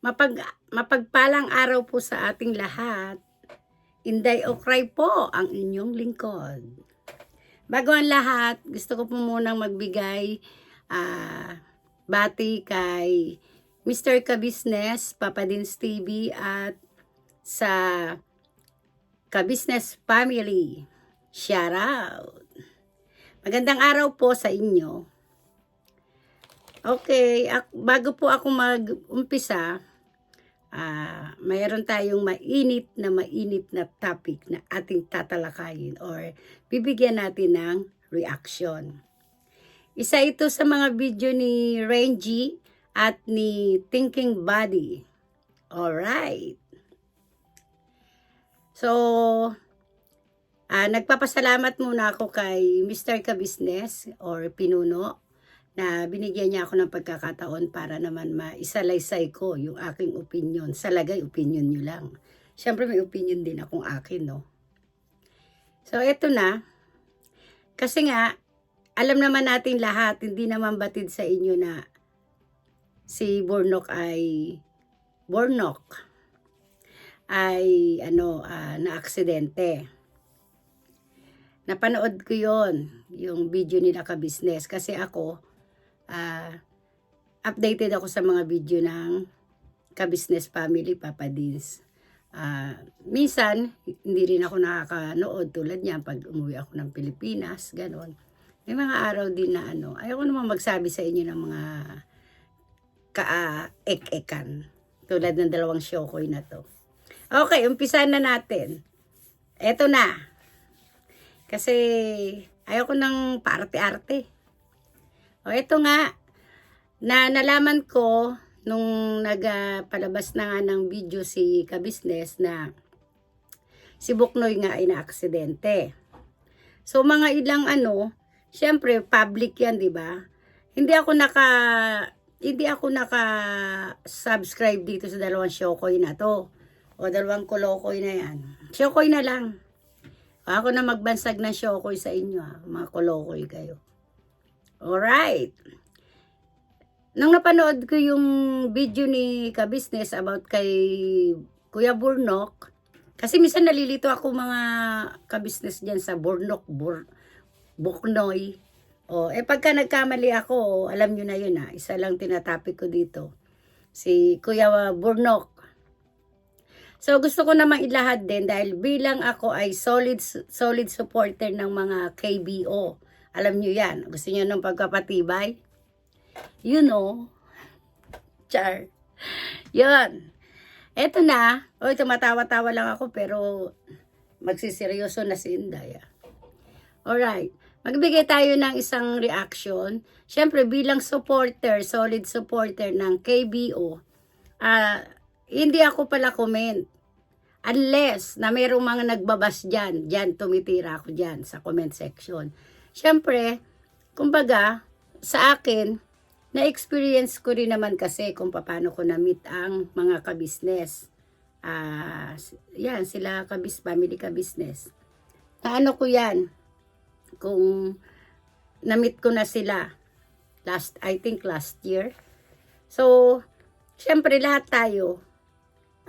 Mapag, mapagpalang araw po sa ating lahat. Inday Okray po ang inyong lingkod. Bago ang lahat, gusto ko po munang magbigay ah, bati kay Mr. Kabisnes, Papa Dins TV at sa Kabisnes Family. Shout out! Magandang araw po sa inyo. Okay, bago po ako mag-umpisa, ah mayroon tayong mainit na mainit na topic na ating tatalakayin or bibigyan natin ng reaction. Isa ito sa mga video ni Renji at ni Thinking Body. Alright. So, ah nagpapasalamat muna ako kay Mr. Kabisnes or Pinuno na binigyan niya ako ng pagkakataon para naman maisalaysay ko yung aking opinion. Sa lagay, opinion nyo lang. Siyempre may opinion din akong akin, no? So, eto na. Kasi nga, alam naman natin lahat, hindi naman batid sa inyo na si Bornok ay Bornok ay ano ah, na aksidente. Napanood ko yon yung video nila ka business kasi ako ah, updated ako sa mga video ng ka-business family, Papa Dins. Ah, minsan, hindi rin ako nakakanood tulad niya pag umuwi ako ng Pilipinas, ganon. May mga araw din na ano, ayoko naman magsabi sa inyo ng mga ka-ek-ekan. Tulad ng dalawang shokoy na to. Okay, umpisa na natin. Eto na. Kasi ayoko ng parte-arte. O ito nga, na nalaman ko nung nagpalabas na nga ng video si Kabisnes na si Buknoy nga ay na-aksidente. So mga ilang ano, syempre public yan, 'di ba? Hindi ako naka hindi ako naka subscribe dito sa dalawang Shokoy na to. O dalawang Kolokoy na yan. Shokoy na lang. Ako na magbansag ng Shokoy sa inyo, ha? mga Kolokoy kayo. Alright. Nung napanood ko yung video ni Kabisnes about kay Kuya Burnok, kasi minsan nalilito ako mga kabisnes dyan sa Burnok, Bur Buknoy. O, eh pagka nagkamali ako, alam nyo na yun ha, isa lang tinatapik ko dito. Si Kuya Burnok. So gusto ko namang ilahad din dahil bilang ako ay solid solid supporter ng mga KBO. Alam nyo yan. Gusto nyo ng pagkapatibay? You know. Char. Yun. Eto na. Oy, tumatawa-tawa lang ako pero magsiseryoso na si Inday. ah. Alright. Magbigay tayo ng isang reaction. Siyempre, bilang supporter, solid supporter ng KBO, ah, hindi ako pala comment. Unless na mayroong mga nagbabas dyan, dyan tumitira ako dyan sa comment section. Siyempre, kumbaga, sa akin, na-experience ko rin naman kasi kung paano ko na-meet ang mga kabisnes. Ah, yan, sila kabis, family kabisnes. Naano ko yan, kung na-meet ko na sila last, I think last year. So, syempre lahat tayo,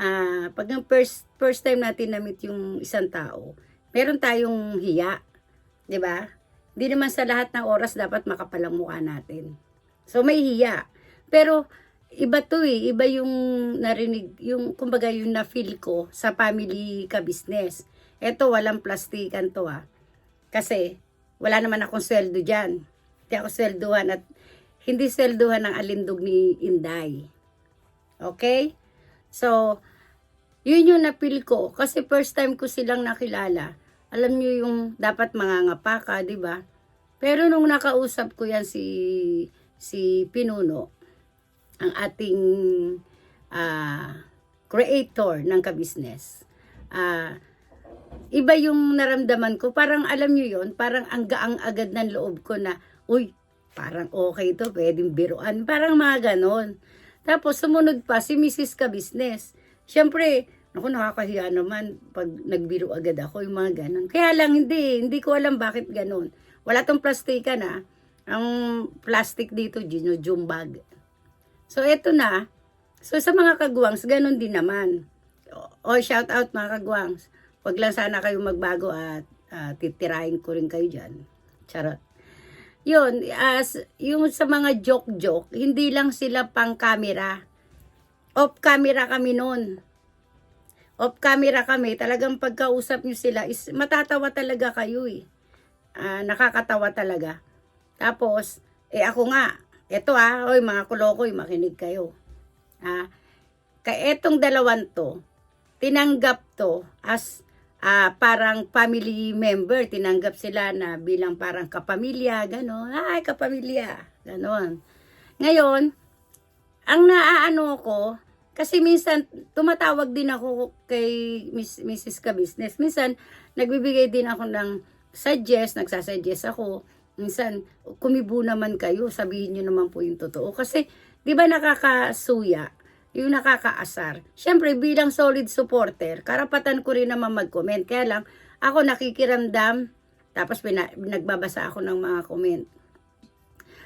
ah, pag ang first, first time natin na-meet yung isang tao, meron tayong hiya, di ba? Hindi naman sa lahat ng oras dapat makapalang mukha natin. So may hiya. Pero iba to eh, iba yung narinig, yung kumbaga yung na-feel ko sa family ka business. Ito walang plastikan to ah. Kasi wala naman akong sweldo dyan. Hindi ako swelduhan at hindi swelduhan ng alindog ni Inday. Okay? So, yun yung na-feel ko. Kasi first time ko silang nakilala. Alam nyo yung dapat mangangapa ka, di ba? Pero nung nakausap ko yan si si Pinuno, ang ating ah, creator ng ka-business, ah, iba yung naramdaman ko. Parang alam nyo yon parang ang gaang agad ng loob ko na, uy, parang okay to, pwedeng biruan. Parang mga ganon. Tapos sumunod pa si Mrs. Ka-business. Siyempre, Naku, nakakahiya naman pag nagbiro agad ako, yung mga ganon. Kaya lang, hindi. Hindi ko alam bakit ganon. Wala tong plastikan ah. Ang plastic dito, ginujumbag. So, eto na. So sa mga kagwangs, ganun din naman. O, shout out mga kagwangs. Huwag lang sana kayo magbago at ah, titirahin ko rin kayo dyan. Charot. Yun, as, yung sa mga joke-joke, hindi lang sila pang camera. Off camera kami noon. Off camera kami, talagang pagkausap nyo sila, is matatawa talaga kayo eh. Ah, nakakatawa talaga. Tapos, eh ako nga, eto ah, oy mga kulokoy, makinig kayo. Ah, kaya etong dalawan to, tinanggap to as ah, parang family member. Tinanggap sila na bilang parang kapamilya, gano'n. Ay, kapamilya, gano'n. Ngayon, ang naaano ko, kasi minsan tumatawag din ako kay Miss, Mrs. Ka Business. Minsan, nagbibigay din ako ng suggest, nagsasuggest ako. Minsan, kumibo naman kayo, sabihin nyo naman po yung totoo. Kasi, di ba nakakasuya, yung nakakaasar. Siyempre, bilang solid supporter, karapatan ko rin naman mag-comment. Kaya lang, ako nakikiramdam, tapos pina, nagbabasa ako ng mga comment.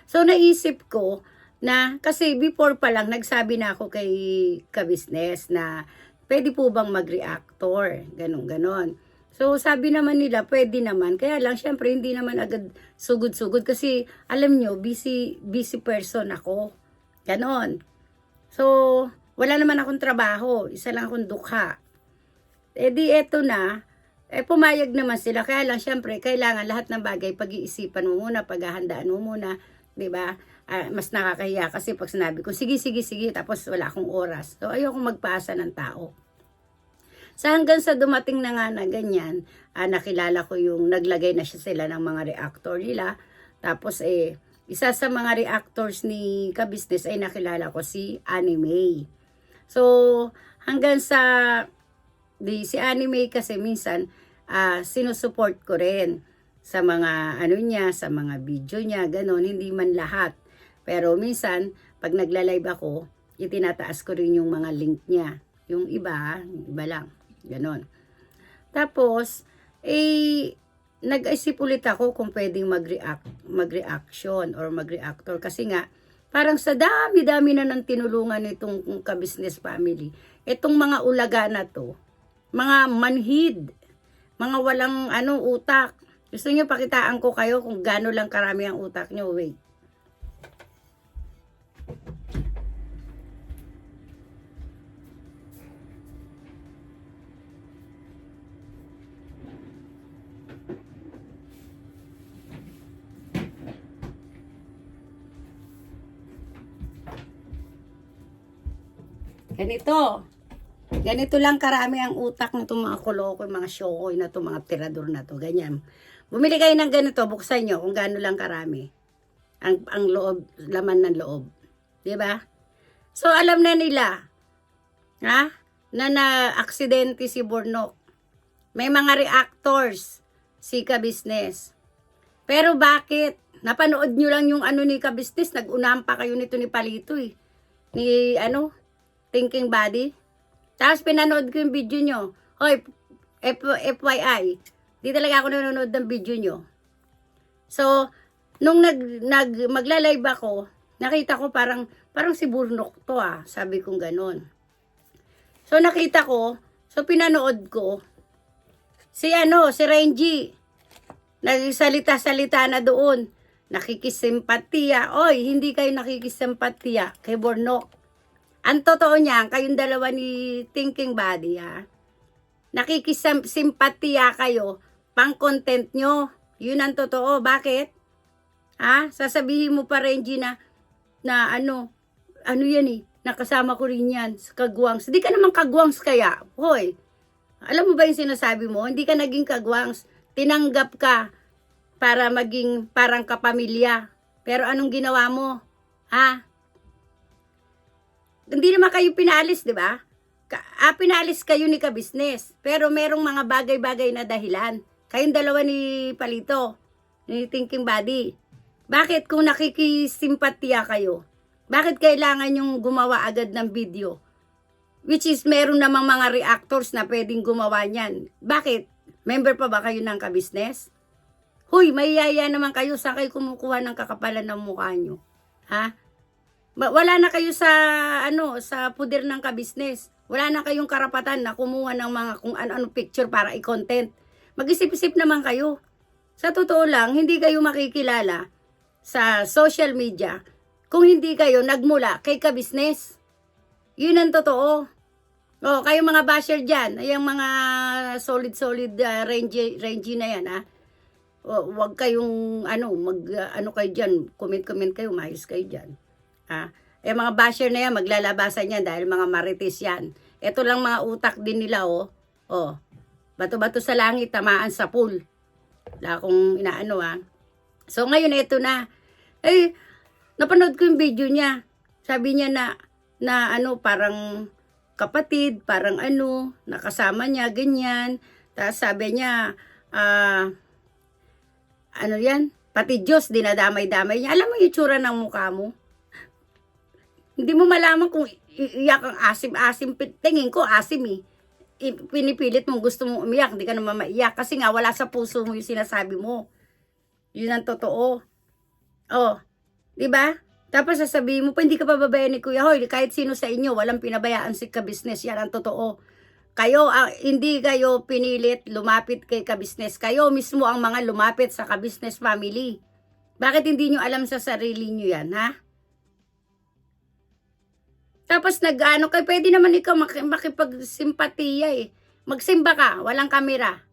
So, naisip ko na, kasi before pa lang, nagsabi na ako kay ka-business na pwede po bang mag-reactor, ganun, ganon. So, sabi naman nila, pwede naman. Kaya lang, syempre, hindi naman agad sugod-sugod. Kasi, alam nyo, busy, busy person ako. Ganon. So, wala naman akong trabaho. Isa lang akong dukha. Eh di eto na, eh pumayag naman sila. Kaya lang, syempre, kailangan lahat ng bagay pag-iisipan mo muna, paghahandaan mo muna, 'di ba? Ah, mas nakakahiya kasi pag sinabi ko, sige, sige, sige, tapos wala akong oras. So, ayoko magpaasa ng tao. Sa hanggang sa dumating na nga na ganyan, ah, nakilala ko yung naglagay na siya sila ng mga reactor nila. Tapos eh, isa sa mga reactors ni Kabisnes ay nakilala ko si Anime. So, hanggang sa di, si Anime kasi minsan ah sinusupport ko rin sa mga ano niya, sa mga video niya, ganon, hindi man lahat. Pero minsan, pag nagla-live ako, itinataas ko rin yung mga link niya. Yung iba, iba lang. Ganon. Tapos, eh, nag-isip ulit ako kung pwedeng mag-react, mag-reaction or mag-reactor. Kasi nga, parang sa dami-dami na ng tinulungan nitong ka-business family, itong mga ulaga na to, mga manhid, mga walang ano utak. Gusto niyo pakitaan ko kayo kung gaano lang karami ang utak niyo. Wait. Ganito. Ganito lang karami ang utak ng itong mga koloko, mga syokoy na to, mga tirador na to. Ganyan. Bumili kayo ng ganito, buksan nyo kung gaano lang karami. Ang, ang loob, laman ng loob. 'Di ba? So, alam na nila, ha? Na na-aksidente si Bornok. May mga reactors si Ka-Business. Pero bakit? Napanood nyo lang yung ano ni Ka-Business, nag-unahan pa kayo nito ni Palito eh. Ni, ano, Thinking Body. Tapos pinanood ko yung video nyo. Hoy, F- FYI, di talaga ako nanonood ng video nyo. So, nung nag, nag magla-live ako, nakita ko parang, parang si Burnok to ah. Sabi kong ganun. So, nakita ko, so pinanood ko, si ano, si Renji, nagsalita-salita na doon. Nakikisimpatiya. Oy, hindi kayo nakikisimpatiya kay Bornok. Ang totoo niyan, kayong dalawa ni Thinking Body, ha? Nakikisimpatiya kayo, pang content nyo. Yun ang totoo. Bakit? Ha? Sasabihin mo pa, Renji, na, na ano, ano yan eh, nakasama ko rin yan, sa kagwangs. Hindi ka naman kagwangs kaya. Hoy, alam mo ba yung sinasabi mo? Hindi ka naging kagwangs. Tinanggap ka para maging parang kapamilya. Pero anong ginawa mo? Ha? hindi naman kayo pinalis, di ba? Ka- ah, pinalis kayo ni ka-business. Pero merong mga bagay-bagay na dahilan. Kayong dalawa ni Palito, ni Thinking Body. Bakit kung nakikisimpatiya kayo? Bakit kailangan yung gumawa agad ng video? Which is meron namang mga reactors na pwedeng gumawa niyan. Bakit? Member pa ba kayo ng ka-business? Huy, may yaya naman kayo. Saan kayo kumukuha ng kakapalan ng mukha nyo? Ha? Wala na kayo sa ano sa puder ng kabisnes. Wala na kayong karapatan na kumuha ng mga kung ano-ano picture para i-content. Mag-isip-isip naman kayo. Sa totoo lang, hindi kayo makikilala sa social media kung hindi kayo nagmula kay kabisnes. Yun ang totoo. Oh, kayo mga basher dyan, yung mga solid-solid uh, range, range na yan, ha? O, wag kayong, ano, mag, uh, ano kayo dyan, comment-comment kayo, maayos kayo dyan. Ha? Eh, mga basher na yan, maglalabasan yan dahil mga marites yan. Ito lang mga utak din nila, oh. Oh, bato-bato sa langit, tamaan sa pool. Wala akong inaano, ha. So, ngayon, ito na. Eh, napanood ko yung video niya. Sabi niya na, na ano, parang kapatid, parang ano, nakasama niya, ganyan. Tapos sabi niya, ah, ano yan? Pati Diyos, dinadamay-damay niya. Alam mo yung itsura ng mukha mo? Hindi mo malaman kung iiyak ang asim-asim. Tingin ko, asim eh. Pinipilit mo, gusto mong umiyak, hindi ka naman maiyak. Kasi nga, wala sa puso mo yung sinasabi mo. Yun ang totoo. Oh, di ba? Tapos sasabihin mo pa, hindi ka pa babayan ni Kuya Hoy. Kahit sino sa inyo, walang pinabayaan si ka-business. Yan ang totoo. Kayo, ah, hindi kayo pinilit lumapit kay ka-business. Kayo mismo ang mga lumapit sa ka-business family. Bakit hindi nyo alam sa sarili nyo yan, ha? Tapos nag-ano kayo, pwede naman ikaw mak- makipagsimpatiya eh. Magsimba ka, walang kamera.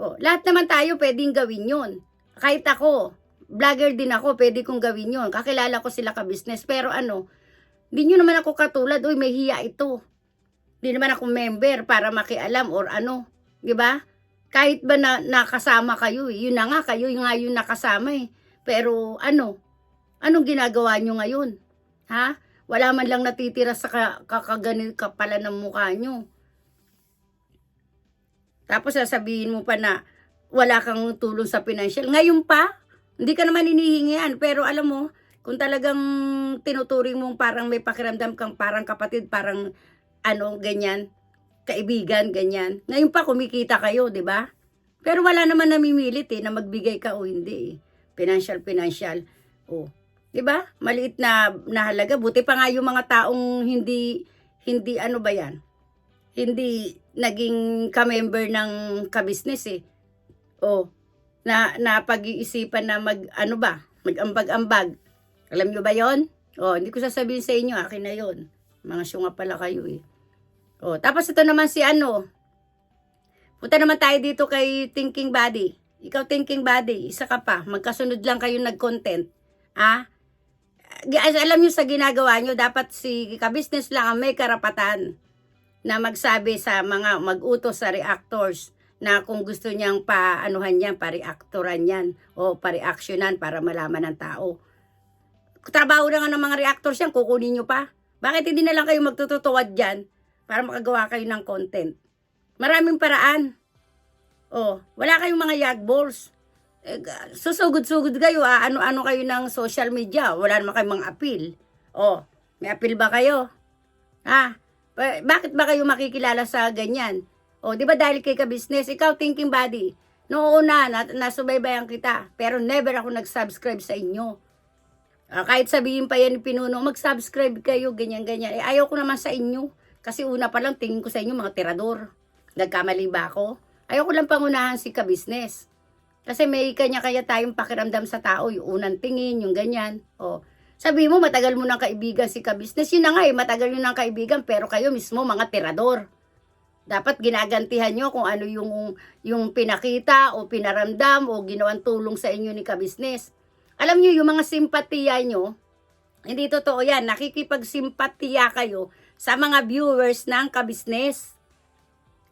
Oh, lahat naman tayo pwedeng gawin yun. Kahit ako, vlogger din ako, pwede kong gawin yun. Kakilala ko sila ka-business. Pero ano, hindi nyo naman ako katulad, uy, may hiya ito. Hindi naman ako member para makialam or ano. Di ba? Kahit ba na, nakasama kayo, eh. yun na nga, kayo nga yung nakasama eh. Pero ano, anong ginagawa nyo ngayon? Ha? Wala man lang natitira sa ka- kakaganil ka pala ng mukha nyo. Tapos sasabihin mo pa na wala kang tulong sa financial. Ngayon pa, hindi ka naman inihingi yan. Pero alam mo, kung talagang tinuturing mong parang may pakiramdam kang parang kapatid, parang ano, ganyan, kaibigan, ganyan. Ngayon pa, kumikita kayo, di ba? Pero wala naman namimilit eh, na magbigay ka o hindi eh. Financial, financial. Oh. Di ba? Maliit na, na halaga. Buti pa nga yung mga taong hindi, hindi ano ba yan? Hindi naging ka-member ng ka-business eh. Oh, na napag-iisipan na mag ano ba, mag-ambag-ambag. Alam nyo ba 'yon? Oh, hindi ko sasabihin sa inyo, akin na 'yon. Mga syunga pala kayo eh. Oh, tapos ito naman si ano. Punta naman tayo dito kay Thinking Body. Ikaw Thinking Body, isa ka pa. Magkasunod lang kayo nag-content. Ah? Alam nyo sa ginagawa nyo, dapat si ka-business lang ang may karapatan na magsabi sa mga mag-utos sa reactors na kung gusto niyang pa-anuhan yan, pa-reactoran yan o pa-reactionan para malaman ng tao. Trabaho na nga ng mga reactors yan, kukunin nyo pa. Bakit hindi na lang kayo magtututuwad dyan para makagawa kayo ng content? Maraming paraan. Oh, wala kayong mga yag balls. Eh, susugod-sugod kayo, ah, ano-ano kayo ng social media. Wala naman kayong mga appeal. Oh, may appeal ba kayo? Ha? Ba- bakit ba kayo makikilala sa ganyan? O, di ba dahil kay ka-business, ikaw thinking body. Noong una, na, nasubaybayan kita. Pero never ako nag-subscribe sa inyo. Ah, kahit sabihin pa yan ni Pinuno, mag-subscribe kayo, ganyan-ganyan. Eh, ayaw ko naman sa inyo. Kasi una pa lang, tingin ko sa inyo, mga tirador. Nagkamali ba ako? Ayaw ko lang pangunahan si ka-business. Kasi may kanya-kanya tayong pakiramdam sa tao, yung unang tingin, yung ganyan. O, sabi mo, matagal mo ng kaibigan si ka-business. Yun na nga eh, matagal yun ng kaibigan, pero kayo mismo, mga tirador. Dapat ginagantihan nyo kung ano yung, yung pinakita o pinaramdam o ginawang tulong sa inyo ni ka-business. Alam nyo, yung mga simpatiya nyo, hindi totoo yan. Nakikipagsimpatiya kayo sa mga viewers ng ka-business.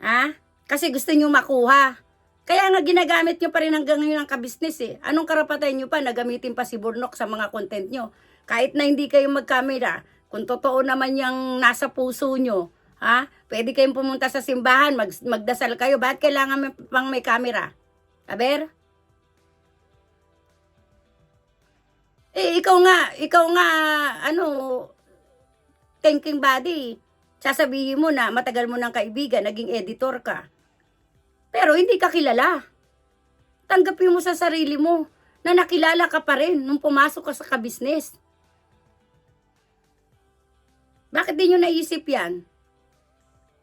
Ha? Kasi gusto nyo makuha. Kaya nga ginagamit nyo pa rin hanggang ngayon ang ka-business eh. Anong karapatan nyo pa na gamitin pa si Burnok sa mga content nyo? Kahit na hindi kayo magkamera, kung totoo naman yung nasa puso nyo, ha? Pwede kayong pumunta sa simbahan, mag, magdasal kayo. Bakit kailangan may, pang may camera? Aber? Eh, ikaw nga, ikaw nga, ano, thinking body. Sasabihin mo na matagal mo ng kaibigan, naging editor ka. Pero hindi ka kilala. Tanggapin mo sa sarili mo na nakilala ka pa rin nung pumasok ka sa ka-business. Bakit di nyo naisip yan?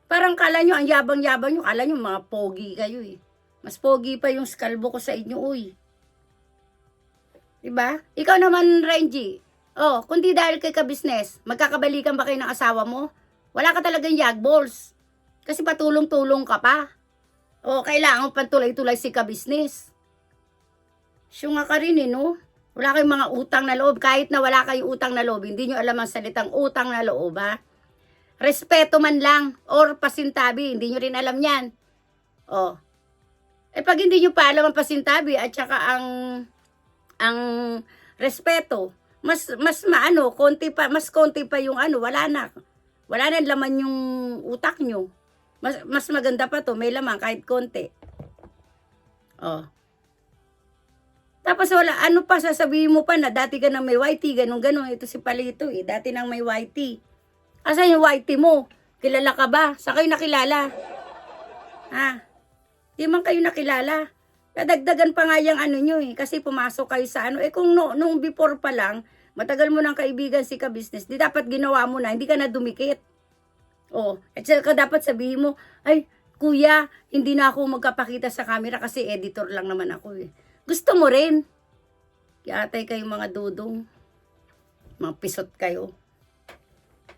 Parang kala nyo, ang yabang-yabang nyo, kala nyo mga pogi kayo eh. Mas pogi pa yung skalbo ko sa inyo, uy. Diba? Ikaw naman, Renji. Oh, kundi dahil kay ka-business, magkakabalikan ba kayo ng asawa mo? Wala ka talagang yag balls. Kasi patulong-tulong ka pa. Oh, kailangan pantuloy-tuloy si ka-business. Nga ka rin eh, no? Wala kayong mga utang na loob. Kahit na wala kayong utang na loob, hindi nyo alam ang salitang utang na loob, ha? Respeto man lang, or pasintabi, hindi nyo rin alam yan. Oh. Eh pag hindi nyo pa alam ang pasintabi at saka ang ang respeto, mas mas maano, konti pa, mas konti pa yung ano, wala na. Wala na laman yung utak nyo. Mas, mas maganda pa to, may laman kahit konti. Oh. Tapos wala, ano pa, sasabihin mo pa na dati ka nang may whitey, ganun ganun. Ito si Palito eh, dati nang may whitey. Asan yung whitey mo? Kilala ka ba? Sa kayo nakilala? Ha? Di man kayo nakilala. Nadagdagan pa nga yung ano nyo eh, kasi pumasok kayo sa ano. Eh kung no, nung before pa lang, matagal mo ng kaibigan si ka-business, di dapat ginawa mo na, hindi ka na dumikit. Oh, at saka dapat sabihin mo, ay, kuya, hindi na ako magkapakita sa camera kasi editor lang naman ako eh. Gusto mo rin. Yatay kayo mga dudong. Mga pisot kayo.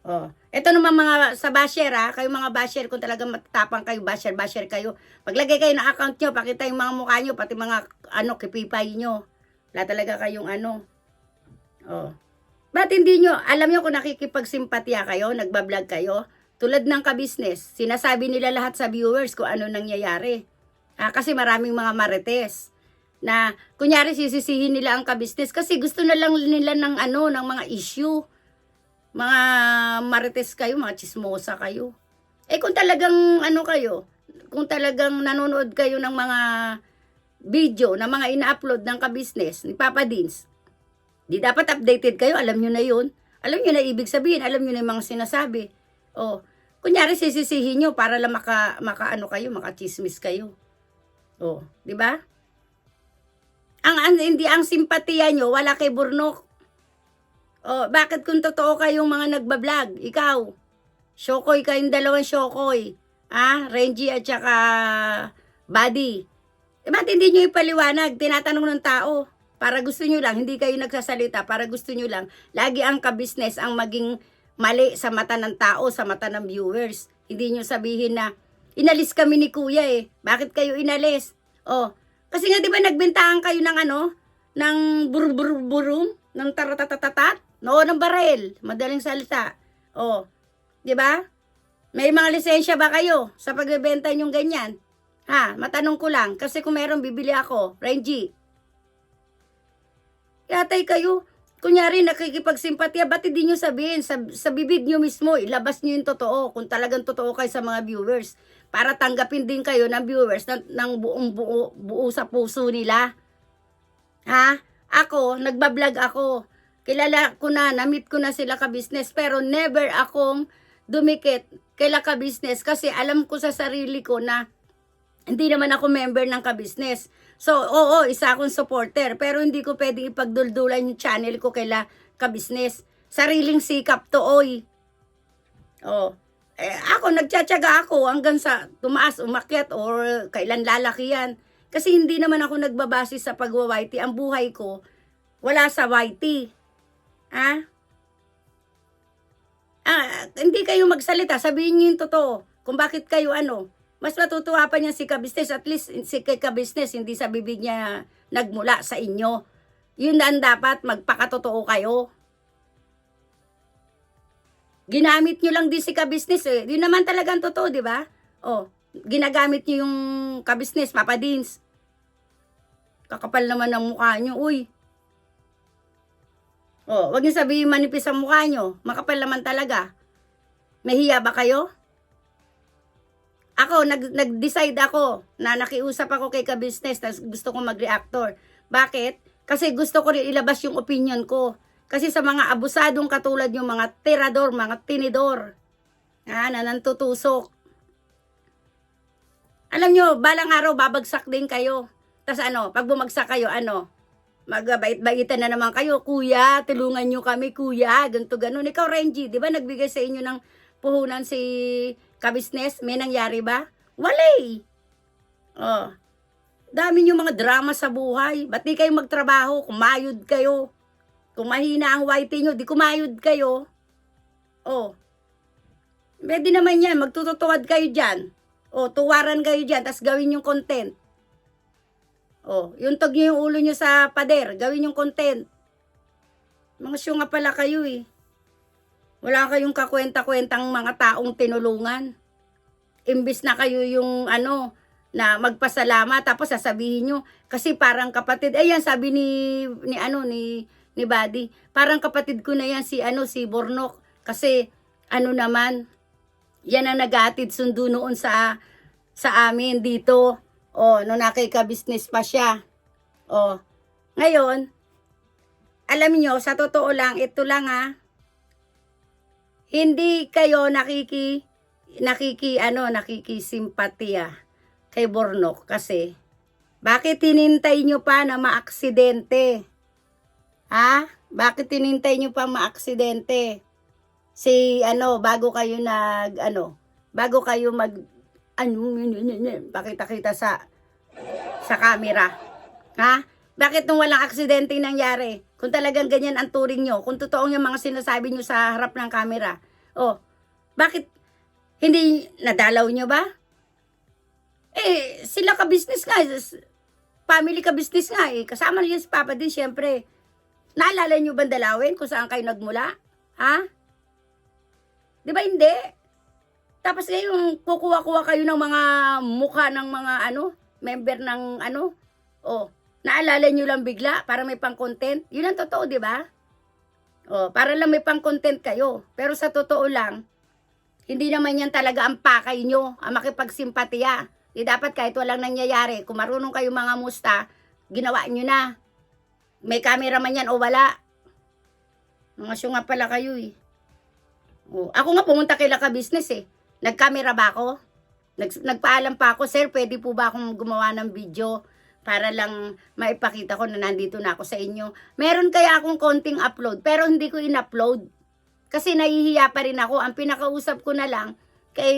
Oh, ito naman mga sa basher ha, kayo mga basher kung talagang matatapang kayo, basher, basher kayo. Paglagay kayo ng account nyo, pakita yung mga mukha nyo, pati mga ano, kipipay nyo. Wala talaga kayong ano. Oh. Ba't hindi nyo, alam nyo kung nakikipagsimpatya kayo, nagbablog kayo, tulad ng ka-business, sinasabi nila lahat sa viewers kung ano nangyayari. Ah, kasi maraming mga marites na kunyari sisisihin nila ang ka-business kasi gusto na lang nila ng ano, ng mga issue mga marites kayo, mga chismosa kayo. Eh kung talagang ano kayo, kung talagang nanonood kayo ng mga video na mga ina-upload ng ka-business ni Papa Dins, di dapat updated kayo, alam nyo na yun. Alam nyo na ibig sabihin, alam nyo na yung mga sinasabi. O, kunyari sisisihin nyo para lang maka, maka ano kayo, makachismis kayo. O, di ba? Ang, ang hindi ang simpatiya nyo wala kay Burnok. Oh, bakit kung totoo kayong mga nagbablog? Ikaw, Shokoy kayong dalawang Shokoy. Ah, Renji at saka Buddy. Eh, ba't hindi nyo ipaliwanag? Tinatanong ng tao. Para gusto nyo lang, hindi kayo nagsasalita. Para gusto nyo lang, lagi ang ka-business ang maging mali sa mata ng tao, sa mata ng viewers. Hindi nyo sabihin na, inalis kami ni kuya eh. Bakit kayo inalis? Oh, kasi nga di ba nagbentahan kayo ng ano, ng bur-bur-burum, ng taratatatat, noo ng barel, madaling salita. Oh, di ba? May mga lisensya ba kayo sa pagbebenta yung ganyan? Ha, matanong ko lang, kasi kung meron, bibili ako. Renji. Yatay kayo, kunyari nakikipagsimpatya, ba't hindi nyo sabihin sa, sa bibig nyo mismo, ilabas nyo yung totoo, kung talagang totoo kayo sa mga viewers. Para tanggapin din kayo ng viewers ng, ng buong buo, buo sa puso nila. Ha? Ako, nagbablog ako. Kilala ko na, namit ko na sila ka-business, pero never akong dumikit kaila ka-business kasi alam ko sa sarili ko na hindi naman ako member ng ka-business. So, oo, isa akong supporter, pero hindi ko pwedeng ipagduldulan yung channel ko kaila ka-business. Sariling sikap to, oy. Oh. Eh, ako, nagtsatsaga ako hanggang sa tumaas, umakyat, or kailan lalaki yan. Kasi hindi naman ako nagbabase sa pagwa-YT. Ang buhay ko, wala sa YT. Ha? Ah, hindi kayo magsalita. Sabihin niyo yung totoo. Kung bakit kayo ano. Mas matutuwa pa niya si ka-business. At least si ka-business, hindi sa bibig niya nagmula sa inyo. Yun na ang dapat. Magpakatotoo kayo. Ginamit niyo lang din si ka-business eh. Yun naman talagang totoo, di ba? Oh, ginagamit niyo yung ka-business, Papa Dins. Kakapal naman ng mukha niyo, uy. Oh, wag niyo sabihin manipis ang mukha niyo. Makapal naman talaga. Nahiya ba kayo? Ako, nag, nag-decide ako na nakiusap ako kay ka-business tapos gusto ko mag-reactor. Bakit? Kasi gusto ko rin ilabas yung opinion ko. Kasi sa mga abusadong katulad yung mga tirador, mga tinidor, ah, na nantutusok. Alam nyo, balang araw babagsak din kayo. Tapos ano, pag bumagsak kayo, ano, Magabait-baitan na naman kayo, kuya, tulungan nyo kami, kuya, ganito ganun. Ikaw, Renji, di ba nagbigay sa inyo ng puhunan si kabisnes? May nangyari ba? Wala eh. Oh. Dami nyo mga drama sa buhay. Ba't di kayo magtrabaho? Kumayod kayo. Kung mahina ang white nyo, di kumayod kayo. Oh. Pwede naman yan, magtututuwad kayo dyan. O, tuwaran kayo dyan, tapos gawin yung content. O, yung tog nyo yung ulo nyo sa pader, gawin yung content. Mga syunga pala kayo eh. Wala kayong kakwenta-kwentang mga taong tinulungan. Imbis na kayo yung ano, na magpasalamat tapos sasabihin nyo kasi parang kapatid ayan sabi ni ni ano ni ni Buddy parang kapatid ko na yan si ano si Bornok kasi ano naman yan ang nag-atid sundo noon sa sa amin dito. O, nung nakika-business pa siya. O, ngayon, alam niyo sa totoo lang, ito lang ha, hindi kayo nakiki, nakiki, ano, nakikisimpatiya kay Bornok kasi, bakit tinintay nyo pa na maaksidente? Ha? Bakit tinintay nyo pa maaksidente? si ano bago kayo nag ano bago kayo mag ano pakita-kita sa sa camera. Ha? Bakit nung walang aksidente nangyari? Kung talagang ganyan ang turing nyo kung totoo yung mga sinasabi nyo sa harap ng camera. Oh bakit hindi nadalaw nyo ba? Eh sila ka business nga family ka business nga eh. Kasama niyo si Papa din syempre. Naalala nyo ba dalawin kung saan kayo nagmula? Ha? Di ba hindi? Tapos ngayon, kukuha-kuha kayo ng mga mukha ng mga ano, member ng ano, oh, naalala nyo lang bigla para may pang-content. Yun ang totoo, di ba? Oh, para lang may pang-content kayo. Pero sa totoo lang, hindi naman yan talaga ang pakay nyo, ang makipagsimpatiya. Di dapat kahit walang nangyayari, kung marunong kayo mga musta, ginawa nyo na. May camera man yan o wala. Mga syunga pala kayo eh. Oh, ako nga pumunta kay Laka Business eh. Nagkamera ba ako? Nag, nagpaalam pa ako, sir, pwede po ba akong gumawa ng video para lang maipakita ko na nandito na ako sa inyo. Meron kaya akong konting upload, pero hindi ko in-upload. Kasi nahihiya pa rin ako. Ang pinakausap ko na lang kay,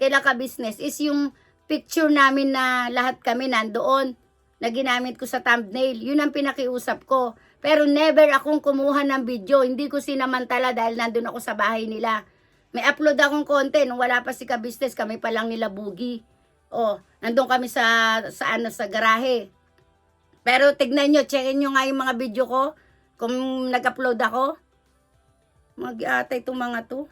kay Laka Business is yung picture namin na lahat kami nandoon na ginamit ko sa thumbnail. Yun ang pinakiusap ko. Pero never akong kumuha ng video. Hindi ko sinamantala dahil nandun ako sa bahay nila. May upload akong content nung wala pa si ka-business. Kami pa lang nila bugi. Oh, nandun kami sa, sa ano, sa garahe. Pero tignan nyo, checkin nyo nga yung mga video ko. Kung nag-upload ako. Mag-atay itong mga to.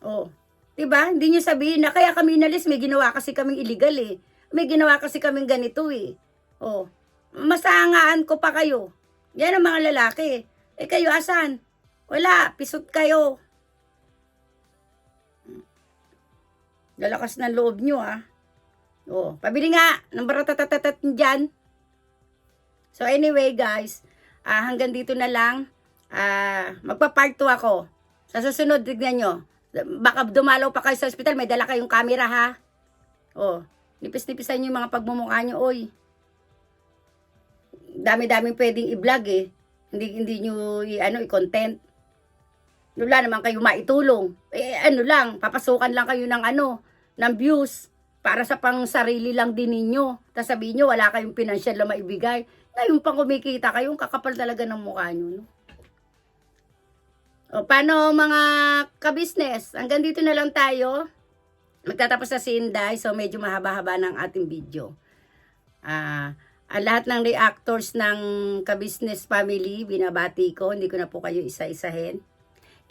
Oh. Diba? Hindi nyo sabihin na kaya kami inalis. May ginawa kasi kaming illegal eh. May ginawa kasi kaming ganito eh. Oh. Masangaan ko pa kayo. Yan ang mga lalaki. Eh kayo asan? Wala, pisot kayo. Lalakas ng loob nyo ah. Oh, pabili nga ng baratatatat dyan. So anyway guys, ah, hanggang dito na lang. Ah, magpa-part 2 ako. Sa susunod, tignan nyo. Baka dumalaw pa kayo sa ospital, may dala kayong camera ha. Oh, nipis-nipisan nyo yung mga pagmumukha nyo, oy dami-daming pwedeng i-vlog eh. Hindi hindi niyo i-ano i-content. Wala naman kayo maitulong. Eh ano lang, papasukan lang kayo ng ano, ng views para sa pang sarili lang din ninyo. Tapos sabihin nyo, wala kayong financial na maibigay. Ngayon pang kumikita kayo, kakapal talaga ng mukha nyo. No? O, paano mga ka-business? Hanggang dito na lang tayo. Magtatapos na si so medyo mahaba-haba ng ating video. Ah... Ang lahat ng reactors ng ka-business family, binabati ko. Hindi ko na po kayo isa-isahin.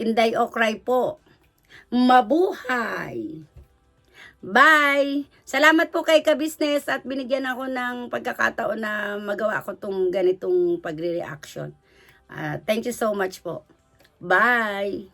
Inday Okray po. Mabuhay! Bye! Salamat po kay ka-business at binigyan ako ng pagkakataon na magawa ko tong ganitong pagre-reaction. Uh, thank you so much po. Bye!